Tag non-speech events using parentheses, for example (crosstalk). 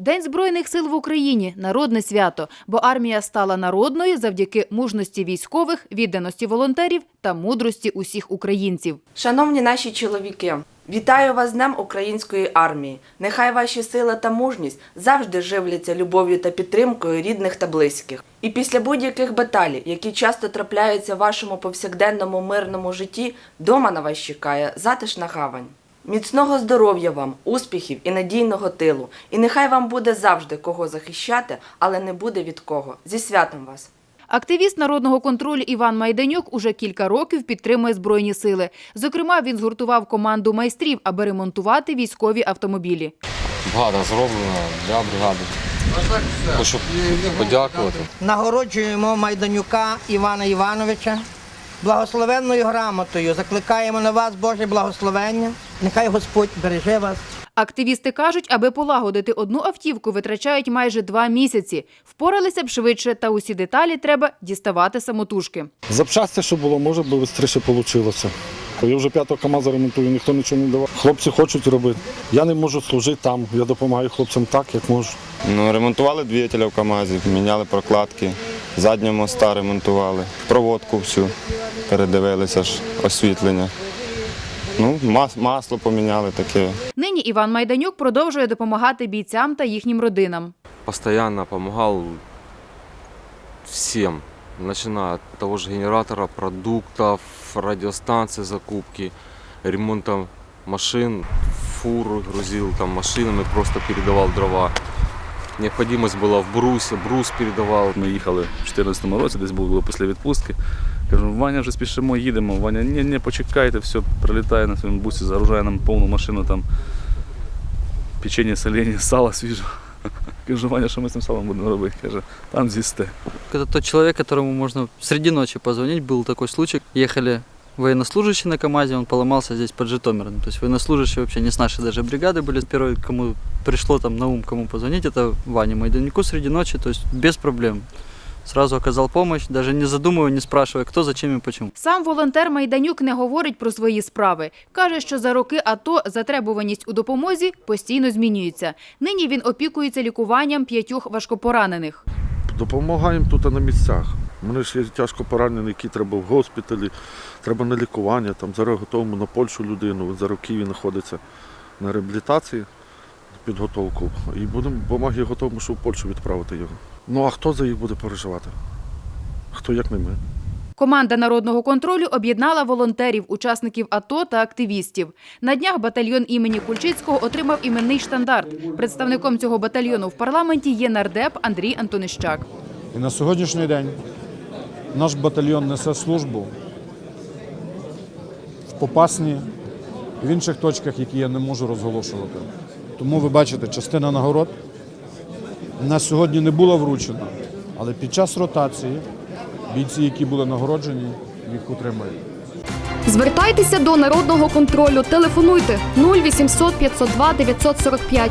День Збройних сил в Україні народне свято, бо армія стала народною завдяки мужності військових, відданості волонтерів та мудрості усіх українців. Шановні наші чоловіки, вітаю вас з Днем Української армії. Нехай ваші сила та мужність завжди живляться любов'ю та підтримкою рідних та близьких. І після будь-яких баталій, які часто трапляються в вашому повсякденному мирному житті, дома на вас чекає затишна гавань. Міцного здоров'я вам, успіхів і надійного тилу. І нехай вам буде завжди кого захищати, але не буде від кого. Зі святом вас! Активіст народного контролю Іван Майданюк уже кілька років підтримує збройні сили. Зокрема, він згуртував команду майстрів, аби ремонтувати військові автомобілі. Багато зроблено для бригади. Хочу подякувати. Нагороджуємо Майданюка Івана Івановича благословенною грамотою. Закликаємо на вас Боже благословення. Нехай Господь береже вас. Активісти кажуть, аби полагодити одну автівку, витрачають майже два місяці. Впоралися б швидше, та усі деталі треба діставати самотужки. Запчасти, що було, може би швидше вийшло. Я вже п'ятого КАМАЗа ремонтую, ніхто нічого не давав. Хлопці хочуть робити. Я не можу служити там. Я допомагаю хлопцям так, як можу. Ну, ремонтували двигателя в КАМАЗі, міняли прокладки, заднього моста ремонтували, проводку всю передивилися ж, освітлення. Ну, масло поміняли таке. Нині Іван Майданюк продовжує допомагати бійцям та їхнім родинам. Постоянно помогал всем, начиная от того же генератора, продуктов, радиостанции, закупки, ремонта машин, фуры грузил там машинами, просто передавал дрова Необходимость была в брусе, брус передавал. Ми їхали в 2014 році, десь було після відпустки. Кажу, Ваня, вже спішимо, їдемо. Ваня, ні, ні, почекайте, все, прилітає на своєму бусі, загружає нам повну машину там печення, солені, (laughs) сало свіже. (laughs) Кажу, Ваня, що ми з цим салом будемо робити? Каже, там з'їсте. Это тот человек, которому можно среди ночи позвонить. Был такой случай. Ехали военнослужащие на КАМАЗе, он поломался здесь под Житомиром. То есть военнослужащие вообще не с нашей даже бригады были. Первый, кому пришло там на ум, кому позвонить, это Ване Майданюку среди ночи, то есть без проблем. Сразу оказал помощь, даже не задумывая, не спрашивая, кто, зачем и почему. Сам волонтер Майданюк не говорить про свої справи. Каже, що за роки АТО затребуваність у допомозі постійно змінюється. Нині він опікується лікуванням п'ятьох важкопоранених. Допомагаємо тут на місцях. Мене ж є тяжко поранений, який треба в госпіталі, треба на лікування. Там зараз готуємо на Польщу людину. За роки він знаходиться на реабілітації, підготовку. І будемо допомоги готовимо, щоб в Польщу відправити його. Ну а хто за їх буде переживати? Хто як не ми? Команда народного контролю об'єднала волонтерів, учасників АТО та активістів. На днях батальйон імені Кульчицького отримав іменний штандарт. Представником цього батальйону в парламенті є нардеп Андрій Антонищак. І на сьогоднішній день наш батальйон несе службу в Попасні в інших точках, які я не можу розголошувати. Тому ви бачите, частина нагород на сьогодні не була вручена, але під час ротації бійці, які були нагороджені, їх отримають. Звертайтеся до народного контролю. Телефонуйте 0800 502 945